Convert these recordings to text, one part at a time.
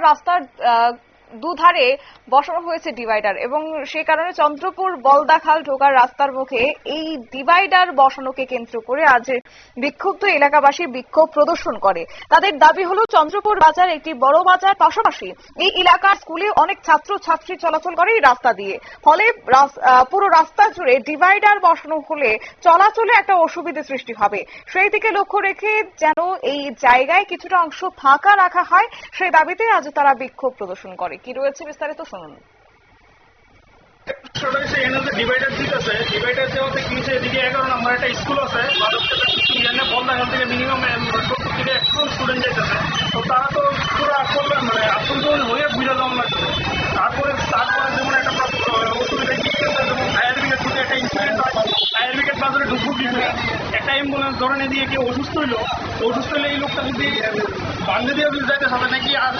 রাস্তার আহ, দুধারে বসানো হয়েছে ডিভাইডার এবং সে কারণে চন্দ্রপুর বলদাখাল ঢোকার রাস্তার মুখে এই ডিভাইডার বসানোকে কেন্দ্র করে আজ বিক্ষুব্ধ এলাকাবাসী বিক্ষোভ প্রদর্শন করে। তাদের দাবি হলো, চন্দ্রপুর বাজার একটি বড় বাজার, পাশাপাশি এই এলাকার স্কুলে অনেক ছাত্র ছাত্রী চলাচল করে এই রাস্তা দিয়ে। ফলে পুরো রাস্তা জুড়ে ডিভাইডার বসানো হলে চলাচলে একটা অসুবিধা সৃষ্টি হবে। সেই দিকে লক্ষ্য রেখে যেন এই জায়গায় কিছুটা অংশ ফাঁকা রাখা হয় সেই দাবিতে আজ তারা বিক্ষোভ প্রদর্শন করে। কি রয়েছে বিস্তারিত শুনুন। হচ্ছে এখানে যে ডিভাইডার ডিভাইডার দেওয়াতে কি একটা স্কুল আছে থেকে মিনিমাম স্টুডেন্ট তো তারা তো পুরো মানে হয়ে তারপরে যেমন একটা ফায়ার একটা ফায়ার একটা অ্যাম্বুলেন্স ধরনে দিয়ে কেউ অসুস্থ হইল, অসুস্থ হলে এই লোকটা যদি বান্ধে দিয়ে যদি যাইতে হবে নাকি আর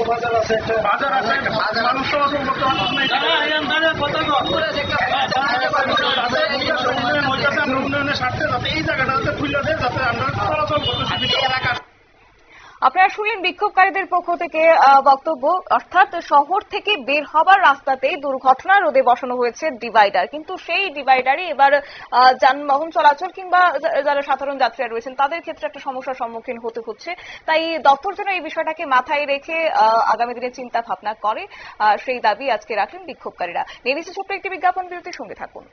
বাজার আছে আছে মানুষ উন্নয়নের স্বার্থে যাতে এই জায়গাটাতে খুলে দেয় যাতে আমরা চলাচল করতে আপনারা শুনলেন বিক্ষোভকারীদের পক্ষ থেকে বক্তব্য। অর্থাৎ শহর থেকে বের হবার রাস্তাতে দুর্ঘটনা রোধে বসানো হয়েছে ডিভাইডার। কিন্তু সেই ডিভাইডারে এবার যানবাহন চলাচল কিংবা যারা সাধারণ যাত্রীরা রয়েছেন, তাদের ক্ষেত্রে একটা সমস্যার সম্মুখীন হতে হচ্ছে। তাই দপ্তর যেন এই বিষয়টাকে মাথায় রেখে আগামী দিনে চিন্তা ভাবনা করে সেই দাবি আজকে রাখলেন বিক্ষোভকারীরা। নিচ্ছে ছোট্ট একটি বিজ্ঞাপন বিরতির সঙ্গে থাকুন।